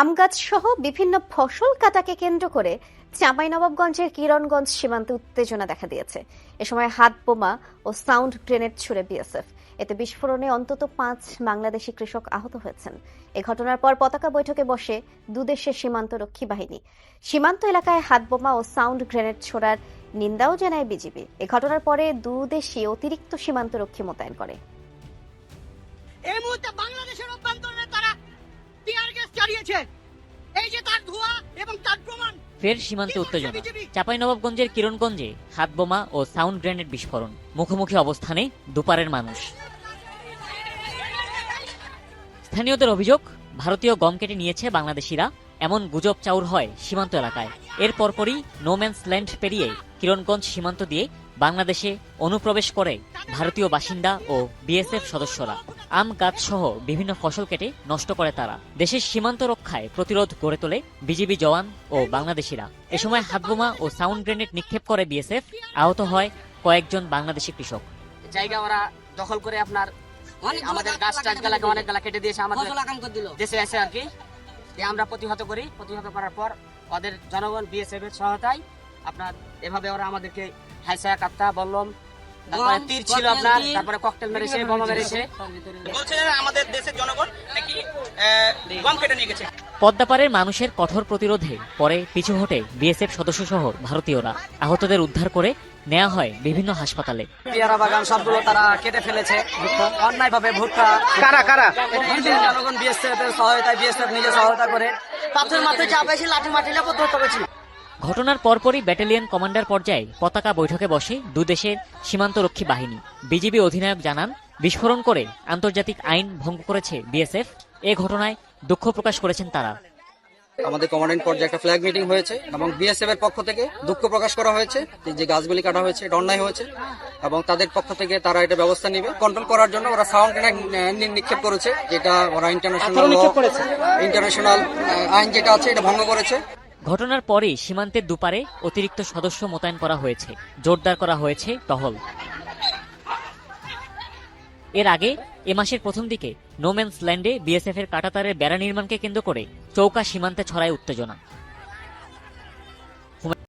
আম গাছ সহ বিভিন্ন ফসল কাটাকে কেন্দ্র করে চাঁপাইনবাবগঞ্জের কিরণগঞ্জ সীমান্তে উত্তেজনা দেখা দিয়েছে। এ সময় হাত বোমা ও সাউন্ড গ্রেনেড ছুড়ে বিএসএফ। এতে বিস্ফোরণে অন্তত পাঁচ বাংলাদেশি কৃষক আহত হয়েছেন। এ ঘটনার পর পতাকা বৈঠকে বসে দুদেশের সীমান্ত রক্ষী বাহিনী। সীমান্ত এলাকায় হাত বোমা ও সাউন্ড গ্রেনেড ছোড়ার নিন্দাও জানায় বিজিবি। এ ঘটনার পরে দুদেশই অতিরিক্ত সীমান্ত রক্ষী মোতায়েন করে। এই মুহূর্তে চালিয়েছে এই যে তার ধোঁয়া এবং তার প্রমাণ। ফের সীমান্তে উত্তেজনা। চাঁপাইনবাবগঞ্জের কিরণগঞ্জে হাত বোমা ও সাউন্ড গ্রেনেড বিস্ফোরণ। মুখোমুখি অবস্থানে দুপারের মানুষ। স্থানীয়দের অভিযোগ ভারতীয় গম কেটে নিয়েছে বাংলাদেশিরা। এমন গুজব চাউর হয় সীমান্ত এলাকায়। এর পরপরই নোম্যান্স ল্যান্ড পেরিয়ে কিরণগঞ্জ সীমান্ত দিয়ে বাংলাদেশে অনুপ্রবেশ করে ভারতীয় বাসিন্দা ও বিএসএফ সদস্যরা। আম গাছ সহ বিভিন্ন ফসল কেটে নষ্ট করে তারা। দেশের সীমান্ত রক্ষায় প্রতিরোধ গড়ে তোলে বিজিবি জওয়ান ও বাংলাদেশিরা। এ সময় হাতবোমা ও সাউন্ড গ্রেনেড নিক্ষেপ করে বিএসএফ। আহত হয় কয়েকজন বাংলাদেশি কৃষক। জায়গা ওরা দখল করে আপনার আমাদের গাছ টাছ গালাকে অনেক গালা কেটে দিয়েছে আমাদের দেশে এসে আর কি। আমরা প্রতিহত করি। প্রতিহত করার পর ওদের জনগণ বিএসএফ এর সহায়তায় আপনার এভাবে ওরা আমাদেরকে হাইসা কাত্তা বললম তারপরে তীর ছিল আপনার তারপরে ককটেল মেরেছে বোমা মেরেছে। বলছে আমাদের দেশের জনগণ নাকি গম কেটে নিয়ে গেছে। পদ্মাপাড়ের মানুষের কঠোর প্রতিরোধে পরে পিছু হটে বিএসএফ সদস্য সহ ভারতীয়রা। আহতদের উদ্ধার করে নেওয়া হয় বিভিন্ন হাসপাতালে। পেয়ারা বাগান সবগুলো তারা কেটে ফেলেছে। অন্যায় ভাবে ভুট্টা। কারা কারা? জনগণ বিএসএফ এর সহায়তায় বিএসএফ নিজে সহায়তা করে। পাথর মাথায় চাপাইছি লাঠি মাটিলে প্রতিহত করেছি ঘটনার পরপরই ব্যাটালিয়ন কমান্ডার পর্যায়ে পতাকা বৈঠকে বসে দুদেশের সীমান্তরক্ষী বাহিনী। বিজিবি অধিনায়ক জানান বিস্ফোরণ করে আন্তর্জাতিক আইন ভঙ্গ করেছে বিএসএফ। এ ঘটনায় দুঃখ প্রকাশ করেছেন তারা। আমাদের কমান্ডেন্ট পর্যায়ে একটা ফ্ল্যাগ মিটিং হয়েছে এবং বিএসএফ এর পক্ষ থেকে দুঃখ প্রকাশ করা হয়েছে। যে যে গাছগুলি কাটা হয়েছে এটা অন্যায় হয়েছে এবং তাদের পক্ষ থেকে তারা এটা ব্যবস্থা নেবে। কন্ট্রোল করার জন্য ওরা সাউন্ড নিক্ষেপ করেছে। যেটা ওরা ইন্টারন্যাশনাল ইন্টারন্যাশনাল আইন যেটা আছে এটা ভঙ্গ করেছে। ঘটনার পরে সীমান্তের দুপারে অতিরিক্ত সদস্য মোতায়েন করা হয়েছে। জোরদার করা হয়েছে টহল। এর আগে এ মাসের প্রথম দিকে নোম্যান্স ল্যান্ডে বিএসএফ এর কাটাতারের বেড়া নির্মাণকে কেন্দ্র করে চৌকা সীমান্তে ছড়ায় উত্তেজনা।